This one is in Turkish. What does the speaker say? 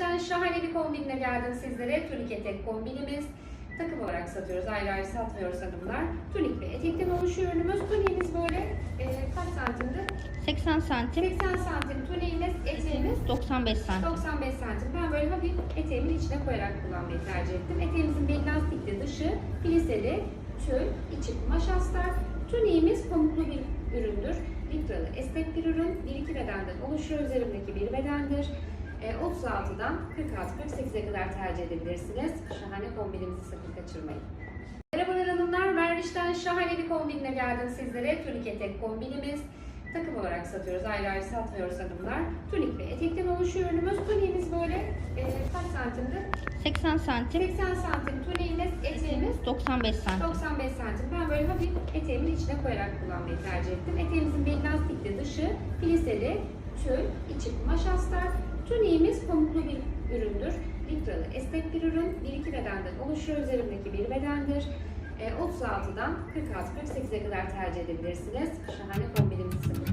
Vermiş'ten şahane bir kombinle geldim sizlere. Tunik etek kombinimiz. Takım olarak satıyoruz. Ayrı ayrı satmıyoruz hanımlar. Tunik ve etekten oluşuyor ürünümüz. Tuniğimiz böyle e, kaç santimdi? 80 santim, 80 santim tuniğimiz, eteğimiz 95 santim. 95 santim. Ben böyle hafif eteğimin içine koyarak kullanmayı tercih ettim. Eteğimizin beli lastikli, dışı pliseli, tül, içi kumaş astar. Tuniğimiz pamuklu bir üründür. Litralı esnek bir ürün. 1-2 bedenden oluşuyor. Üzerimdeki bir bedendir. E, 36'dan 46-48'e kadar tercih edebilirsiniz. Şahane kombinimizi sakın kaçırmayın. Merhabalar hanımlar, Vermiş'ten şahane bir kombinle geldim sizlere. Tunik etek kombinimiz. Takım olarak satıyoruz, ayrı ayrı satmıyoruz hanımlar. Tunik ve etekten oluşuyor ürünümüz. Tuniğimiz böyle e, kaç santimdi? 80 santim, 80 santim tuniğimiz, eteğimiz 95 santim. 95 santim. Ben böyle hafif eteğimin içine koyarak kullanmayı tercih ettim. Eteğimizin beli lastikli, dışı pliseli, tül, içi kumaş astar. Tuniğimiz pamuklu bir üründür. Litralı esnek bir ürün. 1-2 bedenden oluşuyor. Üzerimdeki bir bedendir. E, 36'dan 46-48'e kadar tercih edebilirsiniz. Şahane kaçırmayın.